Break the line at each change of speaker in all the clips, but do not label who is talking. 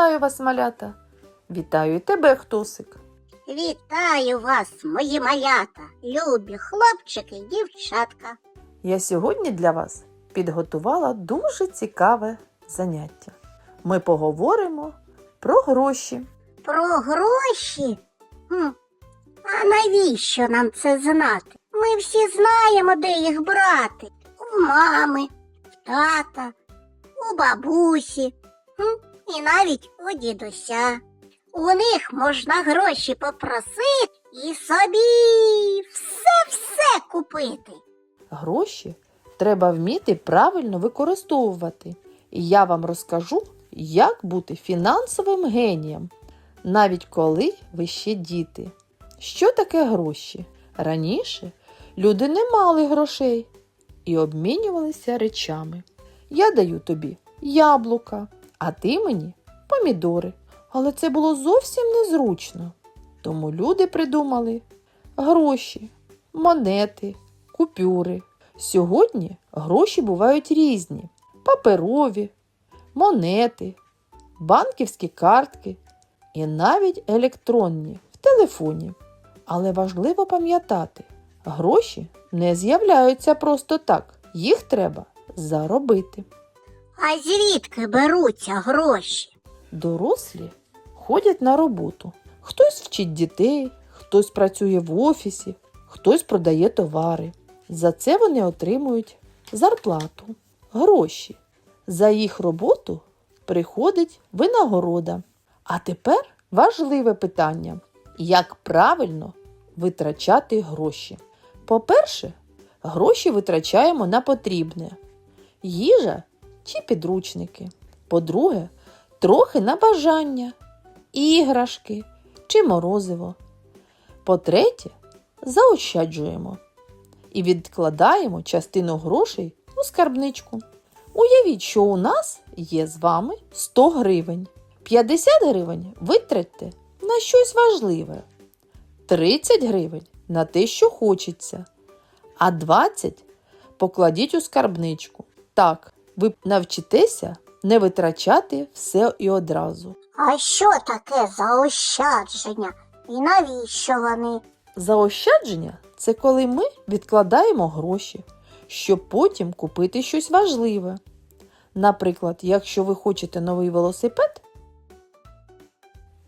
Вітаю вас, малята! Вітаю і тебе, хтосик.
Вітаю вас, мої малята, любі хлопчики й дівчатка.
Я сьогодні для вас підготувала дуже цікаве заняття. Ми поговоримо про гроші.
Про гроші. Хм. А навіщо нам це знати? Ми всі знаємо, де їх брати. У мами, в тата, у бабусі, хм. І навіть у дідуся. У них можна гроші попросити і собі все-все купити.
Гроші треба вміти правильно використовувати. І я вам розкажу, як бути фінансовим генієм, навіть коли ви ще діти. Що таке гроші? Раніше люди не мали грошей і обмінювалися речами. Я даю тобі яблука, а ти мені помідори. Але це було зовсім незручно. Тому люди придумали гроші, монети, купюри. Сьогодні гроші бувають різні: паперові, монети, банківські картки і навіть електронні в телефоні. Але важливо пам'ятати, гроші не з'являються просто так, їх треба заробити.
А звідки беруться гроші?
Дорослі ходять на роботу. Хтось вчить дітей, хтось працює в офісі, хтось продає товари. За це вони отримують зарплату, гроші. За їх роботу приходить винагорода. А тепер важливе питання: як правильно витрачати гроші? По-перше, гроші витрачаємо на потрібне їжа чи підручники. По-друге, трохи на бажання, іграшки чи морозиво. По-третє, заощаджуємо і відкладаємо частину грошей у скарбничку. Уявіть, що у нас є з вами 100 гривень. 50 гривень витратьте на щось важливе, 30 гривень на те, що хочеться, а 20 покладіть у скарбничку. Так, ви навчитеся не витрачати все і одразу.
А що таке заощадження? І навіщо вони?
Заощадження це коли ми відкладаємо гроші, щоб потім купити щось важливе. Наприклад, якщо ви хочете новий велосипед,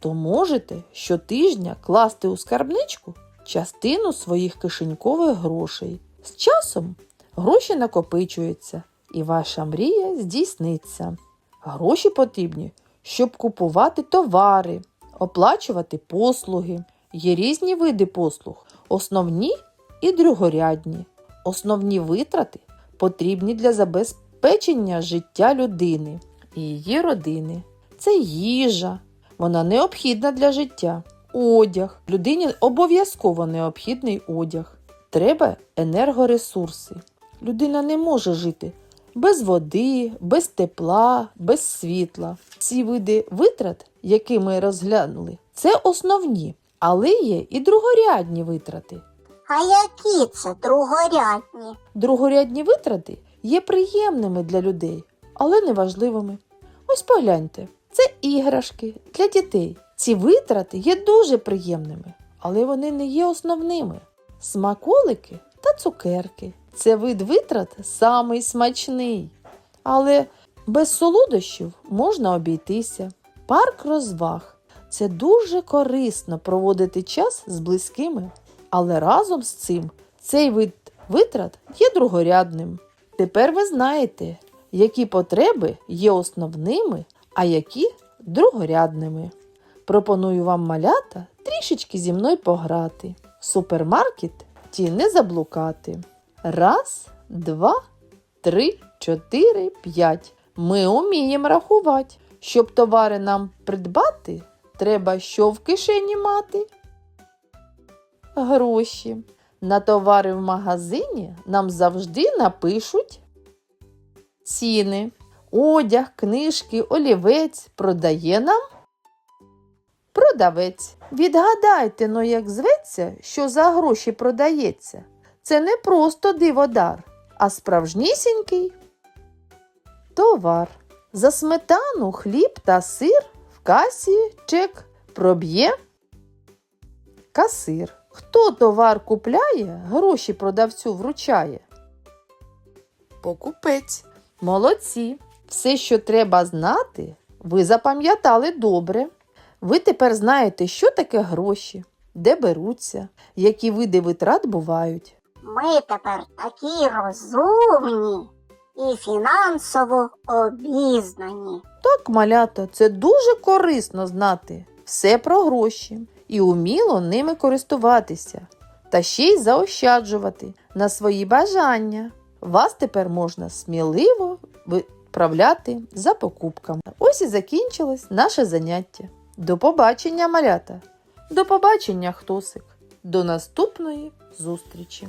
то можете щотижня класти у скарбничку частину своїх кишенькових грошей. З часом гроші накопичуються і ваша мрія здійсниться. Гроші потрібні, щоб купувати товари, оплачувати послуги. Є різні види послуг, основні і другорядні. Основні витрати потрібні для забезпечення життя людини і її родини. Це їжа, вона необхідна для життя. Одяг. Людині обов'язково необхідний одяг. Треба енергоресурси. Людина не може жити без води, без тепла, без світла. Ці види витрат, які ми розглянули, це основні, але є і другорядні витрати.
А які це другорядні?
Другорядні витрати є приємними для людей, але неважливими. Ось погляньте, це іграшки для дітей. Ці витрати є дуже приємними, але вони не є основними. Смаколики та цукерки це вид витрат самий смачний. Але без солодощів можна обійтися. Парк розваг це дуже корисно проводити час з близькими, але разом з цим цей вид витрат є другорядним. Тепер ви знаєте, які потреби є основними, а які другорядними. Пропоную вам малята трішечки зі мною пограти. Супермаркет ті не заблукати. Раз, два, три, чотири, п'ять. Ми уміємо рахувати. Щоб товари нам придбати, треба що в кишені мати? Гроші. На товари в магазині нам завжди напишуть ціни. Одяг, книжки, олівець продає нам продавець. Відгадайте, ну як зветься, що за гроші продається. Це не просто диводар, а справжнісінький товар. За сметану, хліб та сир в касі чек проб'є касир. Хто товар купляє, гроші продавцю вручає? Покупець. Молодці. Все, що треба знати, ви запам'ятали добре. Ви тепер знаєте, що таке гроші, де беруться, які види витрат бувають.
Ми тепер такі розумні і фінансово обізнані.
Так, малята, це дуже корисно знати все про гроші і уміло ними користуватися, та ще й заощаджувати на свої бажання. Вас тепер можна сміливо відправляти за покупками. Ось і закінчилось наше заняття. До побачення, малята! До побачення, хтосик! До наступної зустрічі!